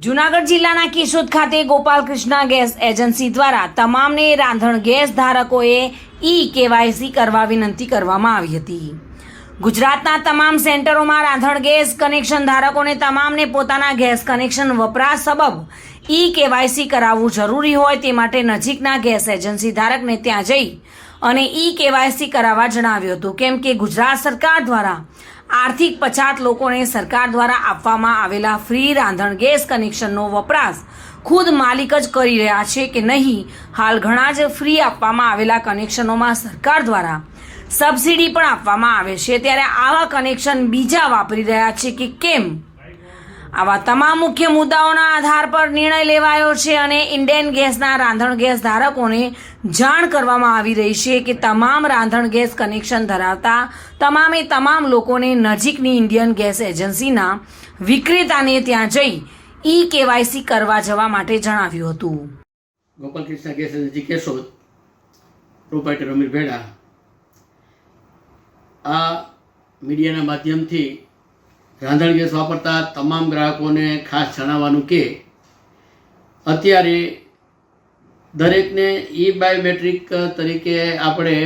જુનાગઢ જિલ્લાના કેશોદ ખાતે Gopalkrishna gas agency દ્વારા તમામને રાંધણ ગેસ ધારકોએ ઈ કેવાયસી કરવા વિનંતી કરવામાં આવી હતી. ગુજરાતના તમામ સેન્ટરોમાં રાંધણ ગેસ કનેક્શન ધારકોને તમામને પોતાના ગેસ કનેક્શન વપરાશ સબબ ઈ કેવાયસી કરાવવું જરૂરી હોય તે માટે નજીકના ગેસ એજન્સી ધારકને ત્યાં જઈ અને ઈ કેવાયસી કરાવવા જણાવ્યું હતું. કેમ કે ગુજરાત સરકાર દ્વારા આર્થિક પછાત લોકોને સરકાર દ્વારા આપવામાં આવેલા ફ્રી રાંધણ ગેસ કનેક્શનનો વપરાશ ખુદ માલિક જ કરી રહ્યા છે કે નહીં, હાલ ઘણા જ ફ્રી આપવામાં આવેલા કનેક્શનોમાં સરકાર દ્વારા સબસિડી પણ આપવામાં આવે છે. ત્યારે આવા કનેક્શન બીજા વાપરી રહ્યા છે કે કેમ? આવા તમામ મુખ્ય મુદ્દાઓના આધાર પર નિર્ણય લેવાયો છે અને ઇન્ડિયન ગેસના રાંધણ ગેસ ધારકોને જાણ કરવામાં આવી રહી છે કે તમામ રાંધણ ગેસ કનેક્શન ધરાવતા તમામે તમામ લોકોને નજીકની ઇન્ડિયન ગેસ એજન્સીના વિક્રેતાને ત્યાં જઈ ઈ કેવાયસી કરવા જવા માટે જણાવ્યું હતું. Gopalkrishna gas agency Keshod proprietor Amir Bheda આ મીડિયાના માધ્યમથી રાંધણ ગેસ વાપરતા તમામ ગ્રાહકોને ખાસ જણાવવાનું કે, અત્યારે દરેકને ઈ બાયોમેટ્રિક તરીકે આપણે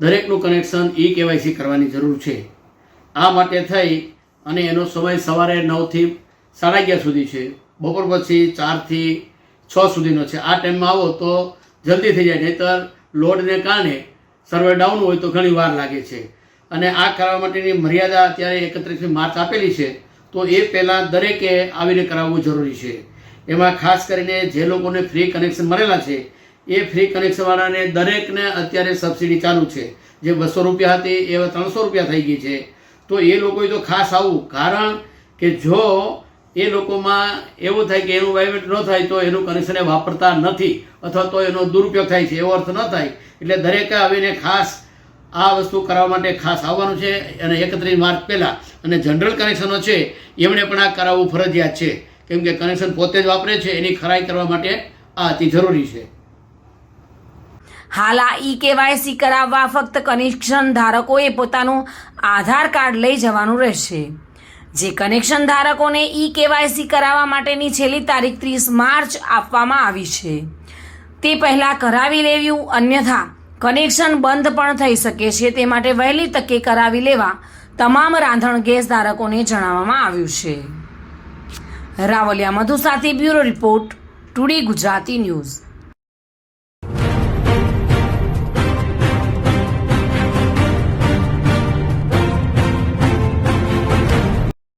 દરેકનું કનેક્શન ઈ કેવાયસી કરવાની જરૂર છે. આ માટે થઈ અને એનો સમય સવારે નવથી સાડા અગિયાર સુધી છે. બપોર પછી ચારથી છ સુધીનો છે. આ ટાઈમમાં આવો તો જલ્દી થઈ જાય. નહીંતર લોડને કારણે સર્વર ડાઉન હોય તો ઘણી વાર લાગે છે. અને આ કરવા માટેની મર્યાદા અત્યારે એકત્રીસમી માર્ચ આપેલી છે, તો એ પહેલાં દરેકે આવીને કરાવવું જરૂરી છે. એમાં ખાસ કરીને જે લોકોને ફ્રી કનેક્શન મળેલા છે, એ ફ્રી કનેક્શનવાળાને દરેકને અત્યારે સબસિડી ચાલુ છે. જે બસો રૂપિયા હતી એ ત્રણસો રૂપિયા થઈ ગઈ છે. તો એ લોકોએ તો ખાસ આવું, કારણ કે જો એ લોકોમાં એવું થાય કે એનું વાઇબ્રેટ ન થાય તો એનું કનેક્શન વાપરતા નથી અથવા તો એનો દુરુપયોગ થાય છે, એવો અર્થ ન થાય. એટલે દરેકે આવીને ખાસ આ વસ્તુ કરવા માટે ખાસ આવવાનું છે અને એકત્રીસ માર્ચ પહેલાં. અને જનરલ કનેક્શનો છે, એમણે પણ આ કરાવવું ફરજિયાત છે. કેમ કે કનેક્શન પોતે જ વાપરે છે, એની ખરાઈ કરવા માટે આ અતિ જરૂરી છે. હાલ આ ઈ કેવાયસી કરાવવા ફક્ત કનેક્શન ધારકોએ પોતાનું આધાર કાર્ડ લઈ જવાનું રહેશે. જે કનેક્શન ધારકોને ઈ કેવાયસી કરાવવા માટેની છેલ્લી તારીખ ત્રીસ માર્ચ આપવામાં આવી છે. તે પહેલાં કરાવી લેવું અન્યથા કનેક્શન બંધ પણ થઈ શકે છે. તે માટે વહેલી તકે કરાવી લેવા તમામ રાંધણ ગેસ ધારકોને જણાવવામાં આવ્યું છે. રાવલિયા મધુ સાથે bureau report, today Gujarati news.